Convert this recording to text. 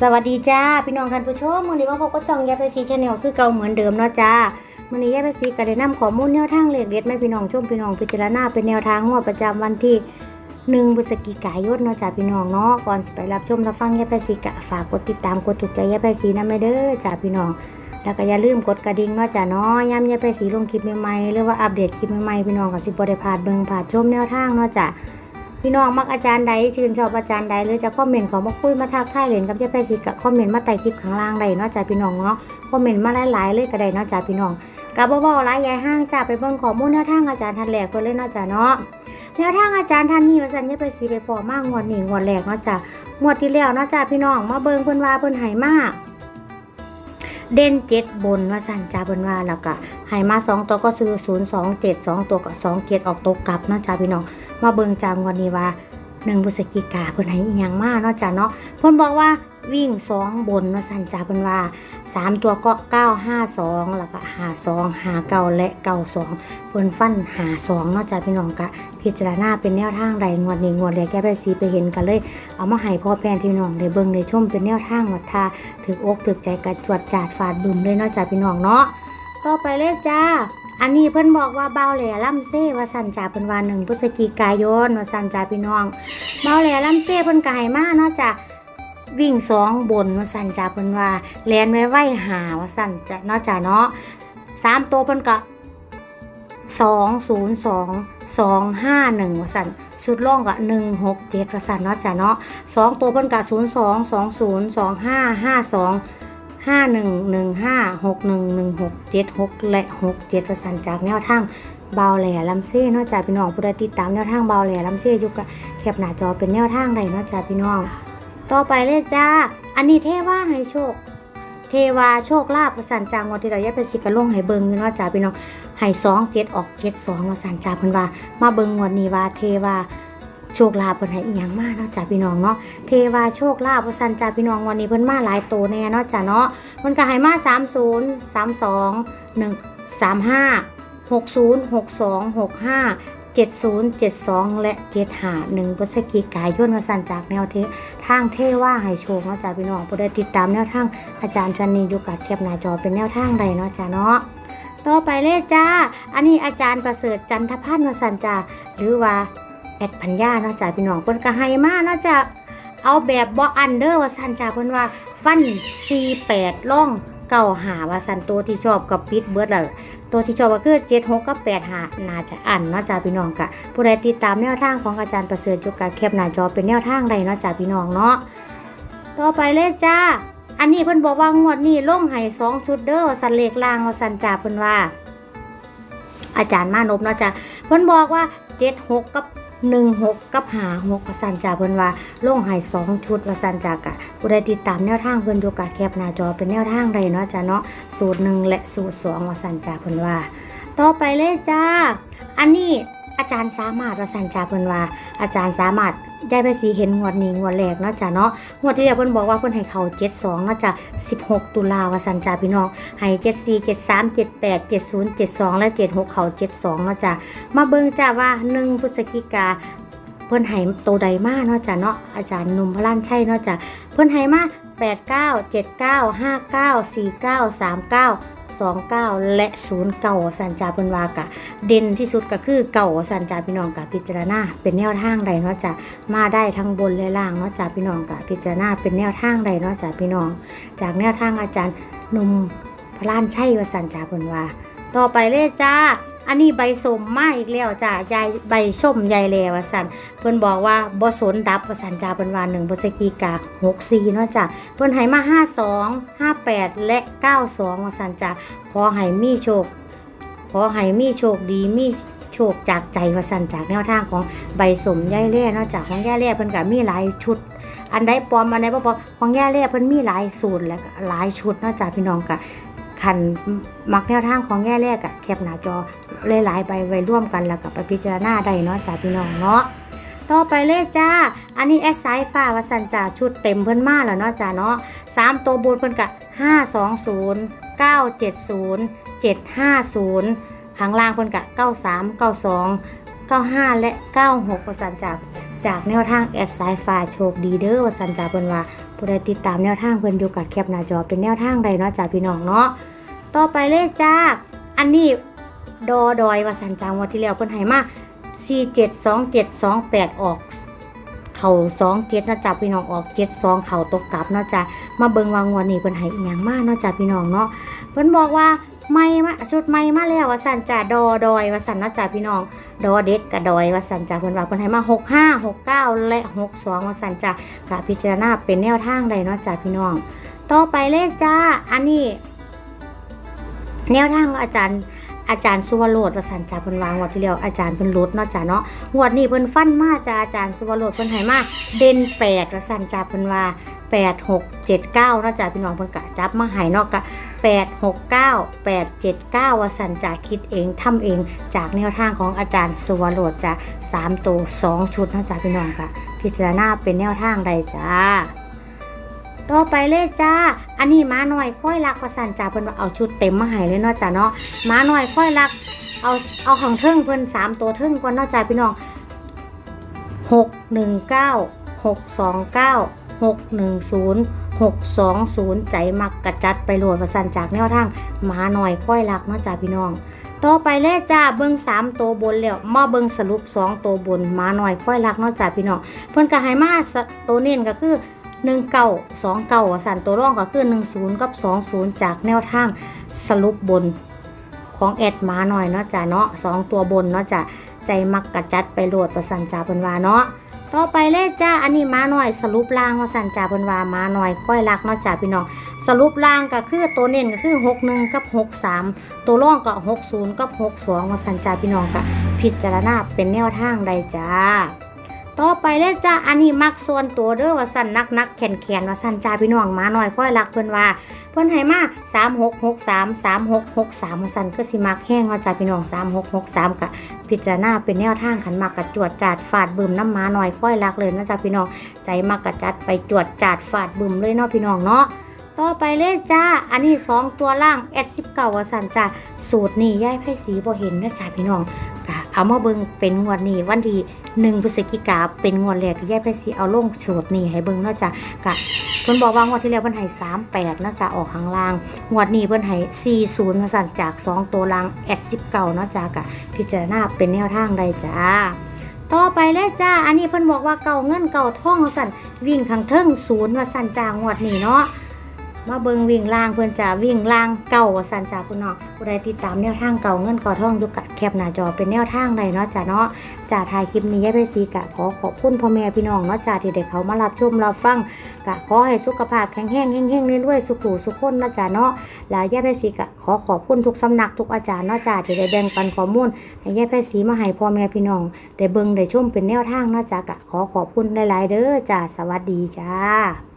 สวัสดีจ้าพี่น้องท่านผู้ชมมื้อนี้มาพบกับช่องยาไปซีชาแนลคือเก่าเหมือนเดิมเนาะจ้ามื้อนี้ยาไปซีก็ได้นำข้อมูลแนวทางเลขเด็ดมาพี่น้องชมพี่น้องพิจารณาเป็นแนวทางงวดประจำวันที่1พฤศจิกายนเนาะจ้าพี่น้องเนาะก่อนไปรับชมรับฟังยาไปซีก็ฝากกดติดตามกดถูกใจยาไปซีนำเด้อจ้าพี่น้องแล้วก็อย่าลืมกดกระดิ่งเนาะจ้าเนาะย้ำยาไปซีลงคลิปใหม่ๆหรือว่าอัปเดตคลิปใหม่ๆพี่น้องก็สิบ่ได้พลาดเบิ่งพลาดชมแนวทางเนาะจ้า พี่น้องมักอาจารย์ใดชื่นชอบอาจารย์ใดหรือจะคอมเมนต์เขามาคุยมาทักทายเล่นกับเจ้าแพรสิกะคอมเมนต์มาใต้คลิปข้างล่างได้เนาะจ้าพี่น้องเนาะคอมเมนต์มาหลายๆเลยก็ได้เนาะจ้าพี่น้องกับบ่ๆหลายยายห้างจ้าไปเบิ่งข้อมูลแนวทางอาจารย์ทันแหลกเพิ่นเลยเนาะจ้าเนาะแนวทางอาจารย์ท่านนี้ว่าซั่นเจ้าแพรสิไปพอมากงวดนี้งวดแรกเนาะจ้างวดที่แล้วเนาะจ้าพี่น้องมาเบิ่งเพิ่นว่าเพิ่นให้มากเด่นเจ็ดบนว่าซั่นจ้าเพิ่นว่าแล้วก็ให้มาสองตัวก็ซื้อ027 2ตัวก็27อออกตัวกลับเนาะจ้าพี่น้อง มาเบิงจางวดนี้ว่าหนึ่งพฤศจิกาเพิ่นให้อีหยังมาเนาะจ้ะเนาะเพิ่นบอกว่าวิ่งสองบนว่าสันจ้าเพิ่นว่าสามตัวก็เก้าห้าสองแล้วก็หาสองหาเก้าและเก้าสองเพิ่นฟันหาสองนาะจ้าพี่น้องกะ พิจารณาเป็นแนวทางใดงวดนี้งวดแรกแก้ไปสีไปเห็นกันเลย เอามาให้พ่อแม่พี่น้องได้เบิ่งได้ชมเป็นแนวทางวัดทาถึกอกถึกใจกระจวดจาดฟาดบึมเลยนาะจ้าพี่น้องเนาะต่อไปเลยจ้า อันนี้เพิ่นบอกว่าเบาแหล่ล่ำเซ่ว่าสันจ้าเพิ่นว่าหนึ่งพฤศจิกายนว่าสันจ้าพี่น้องเมาแหล่ลำเซ่เพิ่นก็ให้มาเนาะจ้ะวิ่งสองบนว่าสันจ้าเพิ่นว่าแลนไว้ไว้หาว่าสันจ้ะเนาะจ้ะเนาะสามตัวเพิ่นก็สองศูนย์สองสองห้าหนึ่งว่าสันสุดล่องก็หนึ่งหกเจ็ดว่าสันเนาะจ้ะเนาะสองตัวเพิ่นก็ศูนย์สองสองศูนย์สองห้าห้าสอง ห้าหนึ่งหนึ่งห้าหกหนึ่งหนึ่งหกเจ็ดหกและหกเจ็ดว่าสั่นจากแนวทางเบาแหล่ลำเซ่เนาะจ้าพี่น้องผู้ใดติดตามแนวทางเบาแหล่ลำเซ่ยู่กับแคปหน้าจอเป็นแนวทางใดเนาะจ้าพี่น้อง ต่อไปเลยจ้า อันนี้เทว่าให้โชค เทวาโชคลาภประสันจางวันที่เราแยกเป็นสิกระลงให้เบิงเนาะจ้าพี่น้องให้สองเจ็ดออกเจ็ดสองมาสันจาเพิ่นว่า มาเบิงงวันนี้ว่าเทวา โชคลาภเพิ่นให้อีหยังมาเนาะจ้าพี่น้องเนาะเทวาโชคลาภประสันจาพี่น้องวันนี้เพิ่นมาหลายโตแน่เนาะจ้าเนาะมันก็ให้มาสามศูนย์สามสองหนึ่งสามห้า60 62 65 70 72 และ 75 1พฤศจิกายนวสันจากแนวเททางเทว่าให้โชคเนาะจ้าพี่น้องผู้ใดติดตามแนวทางอาจารย์ชันนีอยู่กับเทียบหน้าจอเป็นแนวทางใดเนาะจ้าเนาะต่อไปเลยจ้า อันนี้อาจารย์ประเสริฐจันทพันธ์วสันจ้าหรือว่า แอดพัญญาเนาะจ้าพี่น้องเพิ่นก็ให้มาเนาะจ้าเอาแบบบ่อันเดอร์วสันจ้าเพิ่นว่าฟัน48ล่องเก่าหาว่าสันตัวที่ชอบกับปิดเบิดล้วตัวที่ชอบก็คือ7 6กับ8หาน่าจะอ่านเนาะจ้าพี่น้องกะผู้ใดติดตามแนวทางของอาจารย์ประเสริฐจุกกะแคปหน้าจอเป็นแนวทางใดเนาะจ้าพี่น้องเนาะต่อไปเลยจ้าอันนี้เพิ่นบอกว่างวดนี้ล่งให้สองชุดเด้อว่าสันเลขล่างว่าสันจ่าเพิ่นว่า อาจารย์มานพเนาะจ้าเพิ่นบอกว่า7 6กับ 1 6กับหา6ประสันจ่าเพิ่นว่าลงให้สองชุดประสันจากะผู้ใดติดตามแนวทางเพิ่นอยู่กะแคปหน้าจอเป็นแนวทางใดเนาะจ้าเนาะสูตรหนึ่งและสูตรสองวสันจาเพิ่นว่า ต่อไปเลยจ้า อันนี้ อาจารย์สามารถวสันจาเพิ่นว่า อาจารย์สามารถได้ไปสีเห็นงวดนี้งวดแรกเนาะจ้ะเนาะงวดที่แล้วเพิ่นบอกว่าเพิ่นให้เขา72เนาะจ้ะ16ตุลาวสันจาพี่น้องให้74 73 78 70 72แปดเจ็ดศูนย์เจ็ดสองและ76เขา72เนาะจ้ะมาเบิ่งจ้าว่า1พฤศจิกาเพิ่นให้โตใดมากเนาะจ้ะเนาะอาจารย์นุ่มพระล้านชัยเนาะจ้ะเพิ่นให้มา8 9 7 9 5 9 4 9 3 9 2 9 และ0เก่าสันจาเพิ่นว่ากะ เด่นที่สุดก็คือเก่าสันจาพี่น้องกะพิจารณาเป็นแนวทางใดเนาะจ้ะมาได้ทั้งบนและล่างเนาะจ้ะพี่น้องกะพิจารณาเป็นแนวทางใดเนาะจ้ะพี่น้อง จากแนวทางอาจารย์หนุ่มพระล้านชัยวสันจาเพิ่นว่า ต่อไปเลยจ้า อันนี้ใบสมมาอีกแล้วจ้ายายใบส้มยายแลวสันเพิ่นบอกว่าบ่สนดับวสันจาเพิ่นว่า1พฤศจิกา64เนาะจ้ะเพิ่นให้มา52 58 และ 92วสันจาขอให้มีโชค ขอให้มีโชคดีมีโชคจากใจวสันจากแนวทางของใบสมยายแล่เนาะจากของยายแล่เพิ่นก็มีหลายชุด อันใดปลอมอันใดบ่ปลอมของยายแล่เพิ่นมีหลายสูตรและหลายชุดเนาะจ้ะพี่น้องก็ คันมักแนวทางของยายแล่ก็แคปหน้าจอหลายๆใบไว้ร่วมกันแล้วก็ไปพิจารณาได้เนาะจ้ะพี่น้องเนาะต่อไปเลยจ้า อันนี้แอสายฟ้าวสันจ่าชุดเต็มเพิ่นมาแล้วเนาะจ้ะเนาะสามตัวบนเพิ่นกะห้าสองศูนย์เก้าเจ็ดศูนย์เจ็ดห้าศูนย์ข้างล่างเพิ่นกะ93 92 95และ96ประสันจ่าจากแนวทางแอสายฟ้าโชคดีเด้อประสันจ่าเพิ่นว่า ผู้ใดติดตามแนวทางเพิ่นอยู่กับแคปหน้าจอเป็นแนวทางใดเนาะจ้าพี่น้องเนาะต่อไปเลยจ้า อันนี้ดอดอยว่าสันจางวันที่แล้วเพิ่นให้มา472728 ออก เข่า27นะจ้าพี่น้องออก 72 เข่าตกกลับเนาะจ้ามาเบิ่งวางงวดนี้เพิ่นให้อีหยังมาเนาะจ้าพี่น้องเนาะเพิ่นบอกว่า ไม่มาชุดใหม่มาแล้วว่าสันจ้าดอดอยว่าสันนาะจ้าพี่น้อง ดอเด็กกับดอยว่าสันจ้าเพิ่นว่าเพิ่นให้มา65 69และ62ว่าสันจ้ากะพิจารณาเป็นแนวทางใดเนาะจ้าพี่น้อง ต่อไปเลขจ้าอันนี้แนวทางอาจารย์อาจารย์สุวรโรดว่าสันจ้าเพิ่นวางงวดที่แล้วอาจารย์เพิ่นลดเนาะจ้าเนาะงวดนี้เพิ่นฟันมาจ้าอาจารย์สุวรโรดเพิ่นให้มาเด่น8ว่าสันจ้าเพิ่นว่า8 6 7 9เนาะจ้าพี่น้องเพิ่นกะจับมาให้เนาะกะ 8 6 9 8 7 9ว่าสันจ้าคิดเองทำเองจากแนวทางของอาจารย์สุวรโรดจ้า3ตัว2 ชุดนะจ้าพี่น้องค่ะ พิจารณาเป็นแนวทางใดจ้าต่อไปเลยจ้า อันนี้ม้าน้อยค่อยรักวสันจ้าเพิ่นว่าเอาชุดเต็มมาให้เลยเนาะจ้าเนาะม้าน้อยค่อยรัก เอาเอาของเทิงเพิ่นสามตัวเทิงก่อนเนาะจ้าพี่น้องหกหนึ่งเก้าหกสองเก้าหกหนึ่งศูนย์ หกสองศูนย์ใจมักกระจัดไปโหลดว่าสันจากแนวทางม้าน้อยค่อยรักเนาะจ้าพี่น้องต่อไปเลยจ้าเบิ้งสามตัวบนแล้วมาเบิ้งสรุปสองตัวบนม้าน้อยค่อยรักเนาะจ้าพี่น้องเพิ่นก็ให้มาตัวเน้นก็คือหนึ่งเก้าสองเก้าสันตัวร่องก็คือหนึ่งศูนย์กับสองศูนย์จากแนวทางสรุปบนของแอดมาหน่อยเนาะจ้ะเนาะสองตัวบนเนาะจ้ะใจมักกระจัดไปโหลดประสันจ่าเพิ่นว่าเนาะ ต่อไปเลยจ้าอันนี้มาหน่อยสรุปล่างว่าสันจ่าเพิ่นว่ามาหน่อยค่อยรักเนาะจ้าพี่น้องสรุปล่างก็คือตัวเน้นก็คือ6 1กับ6 3 ตัวร่องก็6 0กับ6 2ว่าสันจ่าพี่น้องก็พิจารณาเป็นแนวทางใดจ้า ต่อไปเลยจ้าอันนี้มักส่วนตัวเด้อว่าสั่นนักนักแขนแขนว่าสั่นจ้าพี่น้องมาหน่อยค่อยรักเพิ่นว่า เพิ่นให้มา3 6 6 3 3 6 6 3ว่าสั่นคือสิมักแห้งว่าจ้าพี่น้อง3 6 6 3กหกสามกะพิจารณาเป็นแนวทางขันมักกะจวดจาดฟาดบึมน้ำมาหน่อยค่อยรักเลยนะจ้าพี่น้องใจมักกะจัดไปจวดจาดฟาดบึมเลยเนาะพี่น้องเนาะต่อไปเลยจ้า อันนี้สองตัวล่างแอด1 9ว่าสั่นจ้าสูตรนี้ย่ายไพ่สีบ่เห็นนะจ้าพี่น้องกะเอามาเบิ่งเป็นงวดนี้วันที่ หนึ่งพฤศจิกาเป็นงวดแรกที่ยายเพชรสีเอาลงโฉดนี่ให้เบิ่งเนาะจ้ะกะเพิ่นบอกว่างวดที่แล้วเพิ่นให้สามแปดนาะจ้ะออกข้างล่าง งวดนี้เพิ่นให้สี่ศูนย์สั่นจากสองตัวล่างแอดสิบเก่าเนาะจ้ะกะพิจารณาเป็นแนวทางใดจ้าต่อไปเลยจ้า อันนี้เพิ่นบอกว่าเก่าเงินเก่าท่องว่าสั่นวิ่งข้างเทิงศูนย์ว่าสั่นจ้างวดนี้เนาะ มาเบิงวิ่งล่างเพื่อนจ้าวิ่งล่างเก่าสันจ้าพี่น้องผู้ใดติดตามแนวทางเก่าเงินก่าทองยุกับแคปหน้าจอเป็นแนวทางใดเนาะจ้าเนาะจ่าถ่ายคลิปนี้ยายไปสีกะขอขอบคุณพ่อแม่พี่น้องเนาะจ่าที่เด็กเขามารับชมรับฟังกะขอให้สุขภาพแข็งแรงเฮงๆรวยๆสุขุสุขคนเนาะจ่าเนาะแล้วยายไปสีกะขอขอบคุณทุกสำนักทุกอาจารย์เนาะจ่าที่ได้แบ่งปันข้อมูลให้แยายไปสีมาให้พ่อแม่พี่น้องได้เบิงได้ชมเป็นแนวทางเนาะจ่ากะขอขอบคุณหลายๆเด้อจ่าสวัสดีจ้า